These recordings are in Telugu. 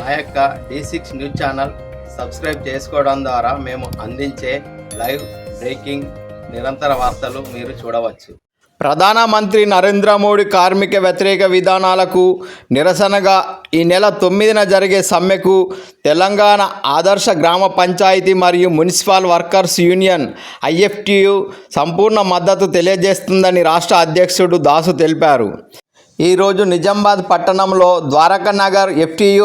మా యొక్క D six news channel subscribe చేసుకోవడం ద్వారా మేము అందించే లైవ్ బ్రేకింగ్ నిరంతర వార్తలు మీరు చూడవచ్చు. ప్రధానమంత్రి నరేంద్ర మోడీ కార్మిక వ్యతిరేక విధానాలకు నిరసనగా ఈ నెల తొమ్మిదిన జరిగే సమ్మెకు తెలంగాణ ఆదర్శ గ్రామ పంచాయతీ మరియు మున్సిపల్ వర్కర్స్ యూనియన్ ఐఎఫ్టియు సంపూర్ణ మద్దతు తెలియజేస్తుందని రాష్ట్ర అధ్యక్షుడు దాసు తెలిపారు. ఈరోజు నిజామాబాద్ పట్టణంలో ద్వారకా నగర్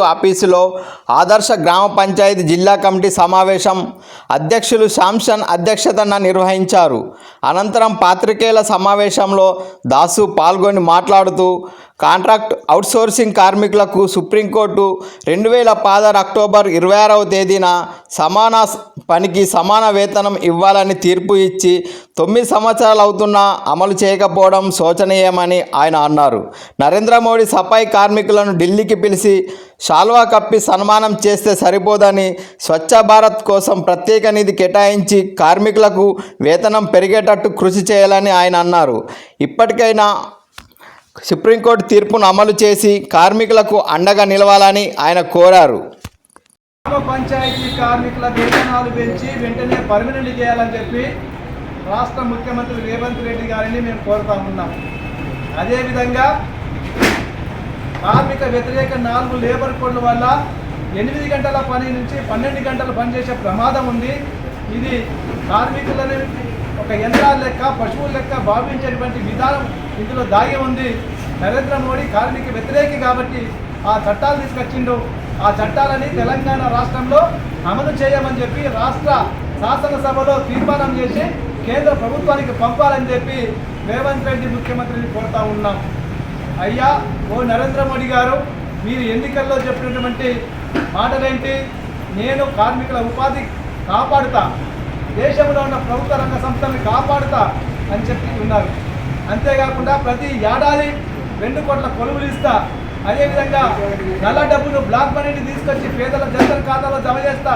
ఆఫీసులో ఆదర్శ గ్రామ పంచాయతీ జిల్లా కమిటీ సమావేశం. అధ్యక్షులు శాంసన్ అధ్యక్షతన నిర్వహించారు. అనంతరం పాత్రికేయుల సమావేశంలో దాసు పాల్గొని మాట్లాడుతూ కాంట్రాక్ట్ అవుట్సోర్సింగ్ కార్మికులకు సుప్రీంకోర్టు రెండు వేల పదహారు అక్టోబర్ ఇరవై ఆరవ తేదీన సమాన పనికి సమాన వేతనం ఇవ్వాలని తీర్పు ఇచ్చి తొమ్మిది సంవత్సరాలు అవుతున్నా అమలు చేయకపోవడం శోచనీయమని ఆయన అన్నారు. నరేంద్ర మోడీ సఫాయి కార్మికులను ఢిల్లీకి పిలిచి షాల్వా కప్పి సన్మానం చేస్తే సరిపోదని స్వచ్ఛ భారత్ కోసం ప్రత్యేక నిధి కేటాయించి కార్మికులకు వేతనం పెరిగేటట్టు కృషి చేయాలని ఆయన అన్నారు. ఇప్పటికైనా సుప్రీంకోర్టు తీర్పును అమలు చేసి కార్మికులకు అండగా నిలవాలని ఆయన కోరారు. గ్రామ పంచాయతీ కార్మికుల వేతనాలు పెంచి వెంటనే పర్మనెంట్ చేయాలని చెప్పి రాష్ట్ర ముఖ్యమంత్రి రేవంత్ రెడ్డి గారిని మేము కోరుతా ఉన్నాం. అదేవిధంగా కార్మిక వ్యతిరేక నాలుగు లేబర్ కోడ్ల వల్ల ఎనిమిది గంటల పని నుంచి పన్నెండు గంటలు పనిచేసే ప్రమాదం ఉంది. ఇది కార్మికులని ఒక యంత్రాల లెక్క పశువుల లెక్క భావించేటువంటి విధానం ఇందులో దాగి ఉంది. నరేంద్ర మోడీ కార్మిక వ్యతిరేకి కాబట్టి ఆ చట్టాలు తీసుకొచ్చిండు. ఆ చట్టాలని తెలంగాణ రాష్ట్రంలో అమలు చేయమని చెప్పి రాష్ట్ర శాసనసభలో తీర్మానం చేసి కేంద్ర ప్రభుత్వానికి పంపాలని చెప్పి రేవంత్ రెడ్డి ముఖ్యమంత్రిని కోరుతా ఉన్నాం. అయ్యా ఓ నరేంద్ర మోడీ గారు మీరు ఎన్నికల్లో చెప్పినటువంటి మాటలేంటి? నేను కార్మికుల ఉపాధి కాపాడుతా. దేశంలో ఉన్న ప్రభుత్వ రంగ సంస్థల్ని కాపాడుతా అని చెప్పి ఉన్నారు. అంతేకాకుండా ప్రతి ఏడాది రెండు కోట్ల కొలువులు ఇస్తా. అదేవిధంగా నల్ల డబ్బును బ్లాక్ మనీని తీసుకొచ్చి పేదల జనతల ఖాతాలో జమ చేస్తా.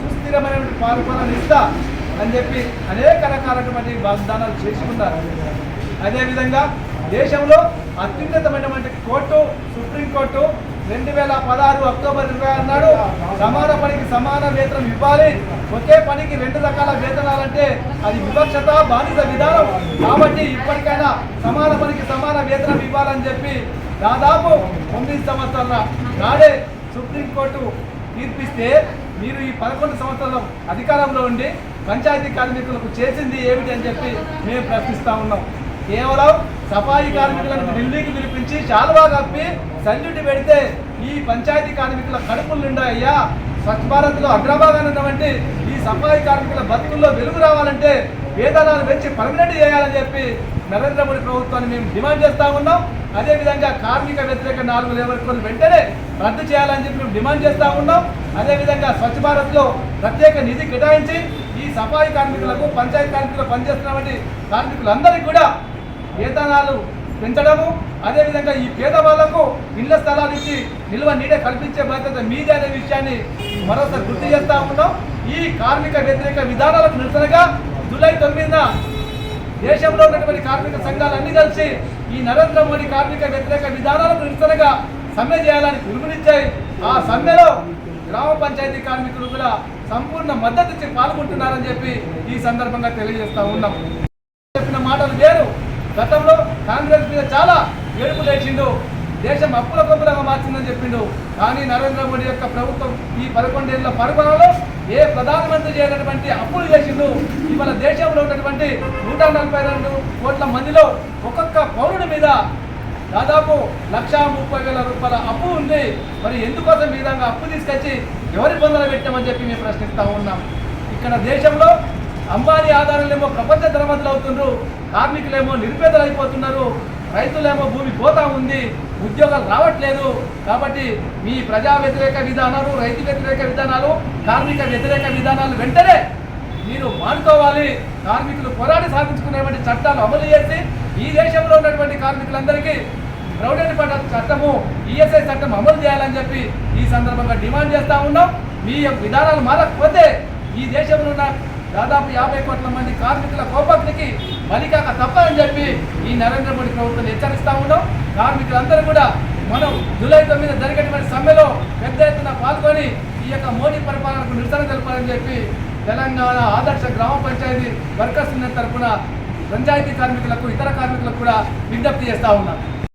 సుస్థిరమైన పాల్గొనలు ఇస్తా అని చెప్పి అనేక రకాలైనటువంటి వాగ్దానాలు చేసుకున్నారు. అదేవిధంగా దేశంలో అత్యున్నతమైనటువంటి కోర్టు సుప్రీంకోర్టు రెండు వేల పదహారు అక్టోబర్ ఇరవై ఆరు నాడు సమాన పనికి సమాన వేతనం ఇవ్వాలి. ఒకే పనికి రెండు రకాల వేతనాలంటే అది వివక్షత బానిస విధానం. కాబట్టి ఇప్పటికైనా సమాన పనికి సమాన వేతనం ఇవ్వాలని చెప్పి దాదాపు తొమ్మిది సంవత్సరాల నాడే సుప్రీంకోర్టు తీర్పిస్తే మీరు ఈ పదకొండు సంవత్సరాల అధికారంలో ఉండి పంచాయతీ కార్మికులకు చేసింది ఏమిటి అని చెప్పి మేము ప్రశ్నిస్తా ఉన్నాం. కేవలం సఫాయి కార్మికులను ఢిల్లీకి పిలిపించి శాలువా కప్పి సంజుటి పెడితే ఈ పంచాయతీ కార్మికుల కడుపులు నిండాయ్యా. స్వచ్ఛ భారత్లో అగ్రభాగాన్ని ఉన్నటువంటి ఈ సఫాయి కార్మికుల బతుకుల్లో వెలుగు రావాలంటే వేతనాలు పెంచి పర్మనెంట్ చేయాలని చెప్పి నరేంద్ర మోడీ ప్రభుత్వాన్ని మేము డిమాండ్ చేస్తా ఉన్నాం. అదేవిధంగా కార్మిక వ్యతిరేక నాలుగు లేబర్ కోడ్లు వెంటనే రద్దు చేయాలని చెప్పి మేము డిమాండ్ చేస్తా ఉన్నాం. అదేవిధంగా స్వచ్ఛ భారత్లో ప్రత్యేక నిధి కేటాయించి ఈ సఫాయి కార్మికులకు పంచాయతీ కార్మికులు పనిచేస్తున్నటువంటి కార్మికులందరికీ కూడా వేతనాలు పెంచడము అదేవిధంగా ఈ పేదవాళ్ళకు ఇళ్ళ స్థలాలు ఇచ్చి నిల్వ నీడే కల్పించే బాధ్యత మీదే అనే విషయాన్ని మరోసారి గుర్తు చేస్తా ఉన్నాం. ఈ కార్మిక వ్యతిరేక విధానాలకు నిరసనగా జూలై తొమ్మిదిన దేశంలో ఉన్నటువంటి కార్మిక సంఘాలన్నీ కలిసి ఈ నరేంద్ర మోడీ కార్మిక వ్యతిరేక విధానాలకు నిరసనగా సమ్మె చేయాలని పిలుపునిచ్చాయి. ఆ సమ్మెలో గ్రామ పంచాయతీ కార్మికులు కూడా సంపూర్ణ మద్దతు ఇచ్చి పాల్గొంటున్నారని చెప్పి ఈ సందర్భంగా తెలియజేస్తా ఉన్నాం. చెప్పిన మాటలు వేరు. గతంలో కాంగ్రెస్ మీద చాలా ఏడుపు లేచిండు. దేశం అప్పుల కొప్పులుగా మార్చిందని చెప్పిండు. కానీ నరేంద్ర మోడీ యొక్క ప్రభుత్వం ఈ పదకొండేళ్ళ పరిపాలనలో ఏ ప్రధానమంత్రి చేయనటువంటి అప్పులు చేసిండు. ఇవాళ దేశంలో ఉన్నటువంటి నూట నలభై రెండు కోట్ల మందిలో ఒక్కొక్క పౌరుడి మీద దాదాపు లక్షా ముప్పై వేల రూపాయల అప్పు ఉంది. మరి ఎందుకోసం ఈ విధంగా అప్పు తీసుకొచ్చి ఎవరి పొందలు పెట్టామని చెప్పి మేము ప్రశ్నిస్తూ ఉన్నాం. ఇక్కడ దేశంలో అంబానీ ఆధారాలేమో ప్రపంచ ధనవంతులు అవుతున్నారు కార్మికులేమో నిరుపేదలు అయిపోతున్నారు రైతులేమో భూమి పోతా ఉంది ఉద్యోగాలు రావట్లేదు. కాబట్టి మీ ప్రజా వ్యతిరేక విధానాలు రైతు వ్యతిరేక విధానాలు కార్మిక వ్యతిరేక విధానాలు వెంటనే మీరు మానుకోవాలి. కార్మికులు పోరాడి సాధించుకునేటువంటి చట్టాలు అమలు చేసి ఈ దేశంలో ఉన్నటువంటి కార్మికులందరికీ ప్రొవిడెంట్ ఫండ్ చట్టము ఈఎస్ఐ చట్టం అమలు చేయాలని చెప్పి ఈ సందర్భంగా డిమాండ్ చేస్తూ ఉన్నాం. మీ యొక్క విధానాలు మారకపోతే ఈ దేశంలో ఉన్న దాదాపు యాభై కోట్ల మంది కార్మికుల కోపత్నికి మలికాక తప్పని చెప్పి ఈ నరేంద్ర మోడీ ప్రభుత్వం హెచ్చరిస్తా ఉన్నాం. కార్మికులందరూ కూడా మనం జూలై తొమ్మిది జరిగేటువంటి సమ్మెలో పెద్ద ఎత్తున పాల్గొని ఈ యొక్క మోడీ పరిపాలనకు నిరసన తెలపాలని చెప్పి తెలంగాణ ఆదర్శ గ్రామ పంచాయతీ వర్కర్స్ తరఫున పంచాయతీ కార్మికులకు ఇతర కార్మికులకు కూడా విజ్ఞప్తి చేస్తూ ఉన్నాను